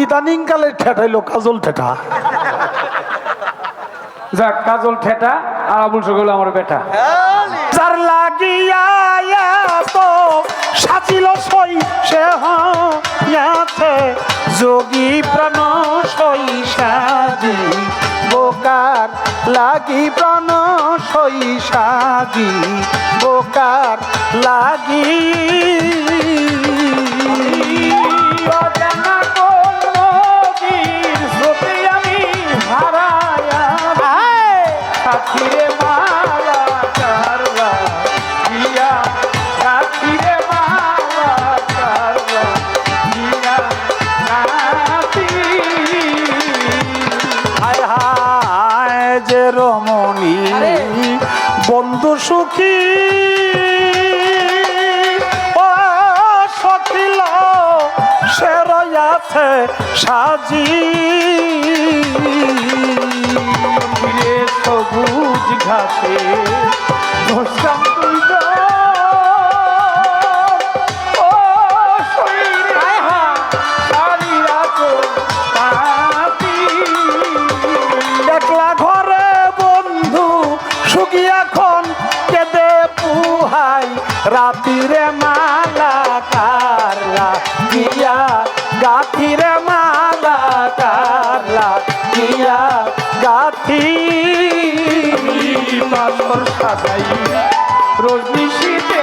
ইদানিং কালে ঠেটাইলো কাজল ঠেটা যাক কাজল ঠেটা আর আবুল সকল আমার বেটা। যার লাগিয়া সাজিল সই সে হাতে যোগী প্রাণ সই সাজি বোকার লাগি প্রাণ সই সাজি বোকার লাগি। অজানা বন্ধু সুখী। সখিল সে রয়াছে সাজি। সবুজ ঘাসে এখন কেঁদে পুহাই, রাতিরে মালা কারলা দিয়া গাথিরে মালা কারলা দিয়া গাথি পাথর সাজাই, রোজ শীতে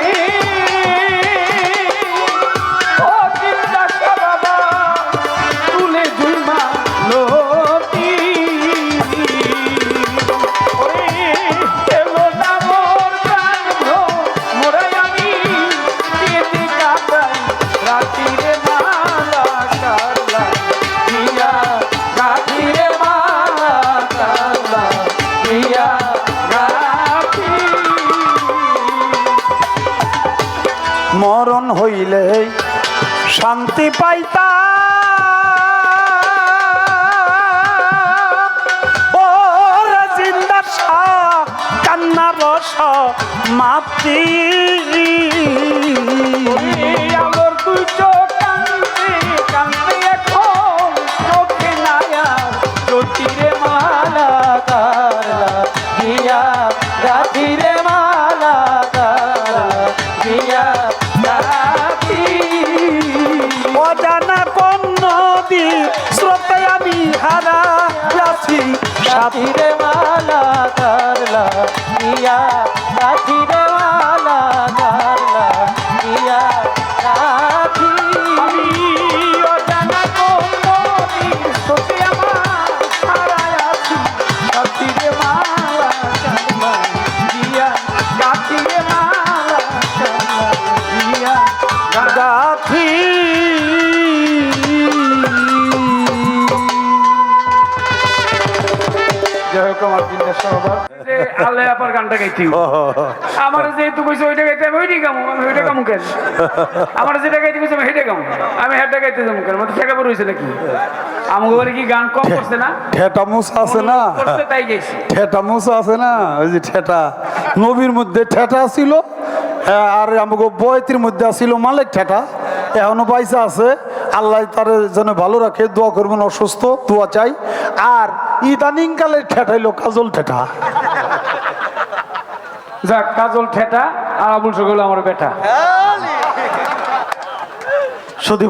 মরণ হইলে শান্তি পাইতা ও আমার দুই চোখ কান্দে এখন চোখে নায়া জ্যোতিরে মালা দিয়া মালা দিয়া আছি। সাথী রাতিরে মালা কারলা দিয়া রাতিরে মালা যাই হোক সহবাস যে আলে আপার গানটা গাইতে আমার যেহেতু কইছে ওইটা গাইতে আমি ওইটাই গামু আমি ওইটা গামু কেন? আমার যেটা গাইতে কইছে আমি সেটা গামু। আমি হেডটা গাইতে যাব কেন? মতো ঠেকা পড়ে হয়েছে নাকি? আমাকে বলে কি গান কম করছে না? আছে না? তাই গেছি আছে না? ওই যে ঠেটা। নবীর মধ্যে ঠেটা ছিল আর আমাকে বয়তির মধ্যে ছিল মালিক ঠেটা। এখনও পয়সা আছে। আল্লাহ তার যেন ভালো রাখে দোয়া করবেন অসুস্থ দোয়া চাই। আর ইদানিং কালে ঠেটাইলো কাজল ঠেঠা। যাক কাজল ঠেটা আর আবুল সকল আমার বেটা। শুধু